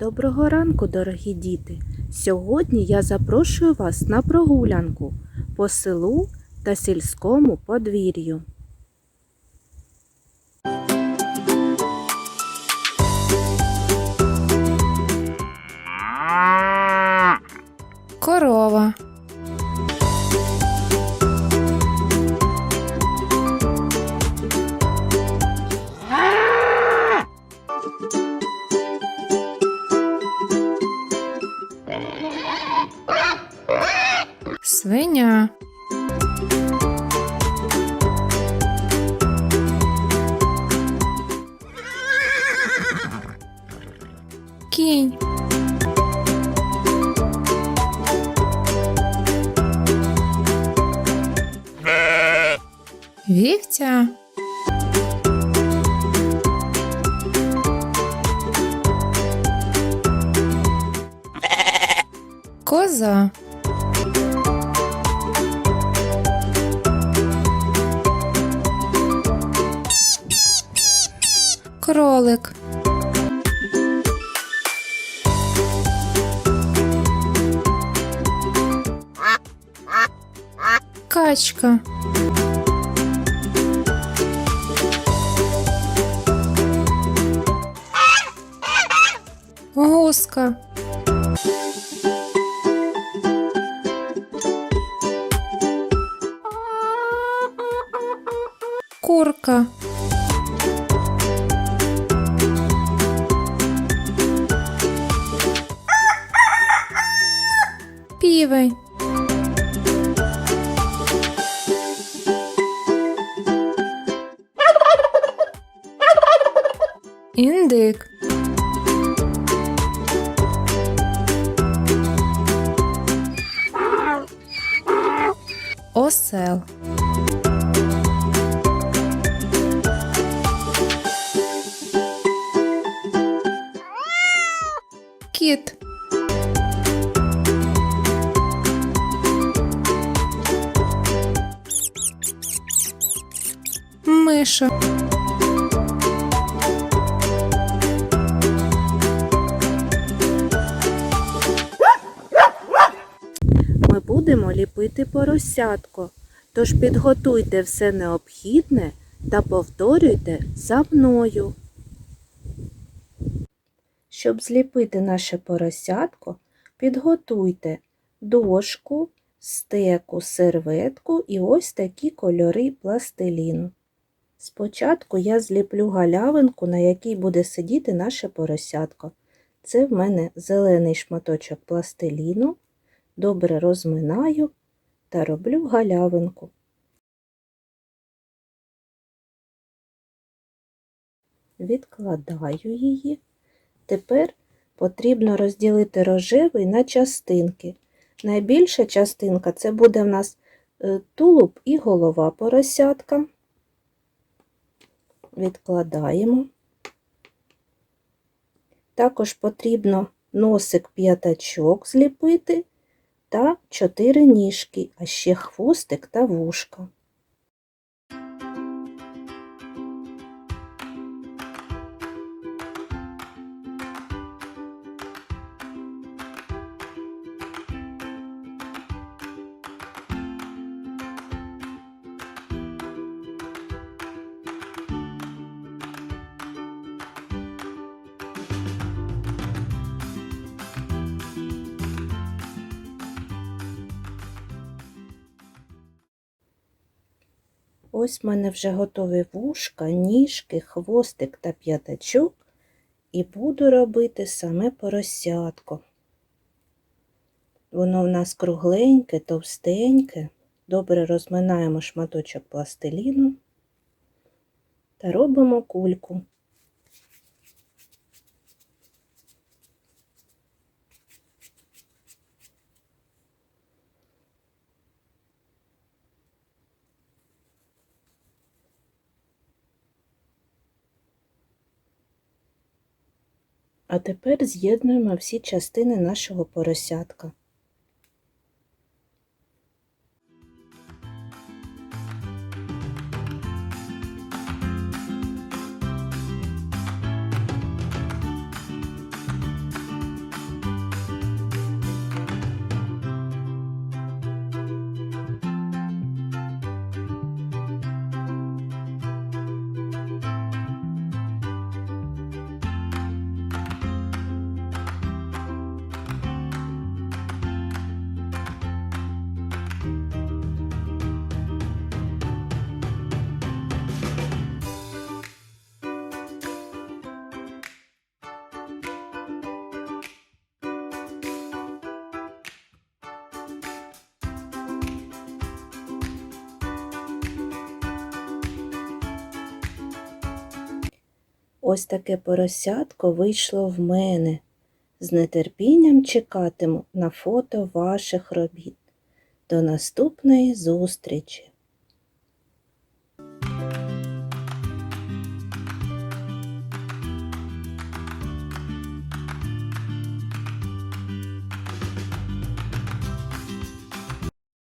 Доброго ранку, дорогі діти! Сьогодні я запрошую вас на прогулянку по селу та сільському подвір'ю. Свиня. Кінь. Вівця. Коза. Кролик. Качка. Гуска. Курка. bem. O céu. Миша. Ми будемо ліпити поросятко, тож підготуйте все необхідне та повторюйте за мною. Щоб зліпити наше поросятко, підготуйте дошку, стеку, серветку і ось такі кольори пластиліну. Спочатку я зліплю галявинку, на якій буде сидіти наше поросятко. Це в мене зелений шматочок пластиліну. Добре розминаю та роблю галявинку. Відкладаю її. Тепер потрібно розділити рожевий на частинки. Найбільша частинка це буде в нас е, тулуб і голова поросятка. Відкладаємо. Також потрібно носик п'ятачок зліпити та чотири ніжки, а ще хвостик та вушка. Ось в мене вже готові вушка, ніжки, хвостик та п'ятачок, і буду робити саме поросятко. Воно в нас кругленьке, товстеньке. Добре розминаємо шматочок пластиліну та робимо кульку. А тепер з'єднуємо всі частини нашого поросятка. Ось таке поросятко вийшло в мене. З нетерпінням чекатиму на фото ваших робіт. До наступної зустрічі!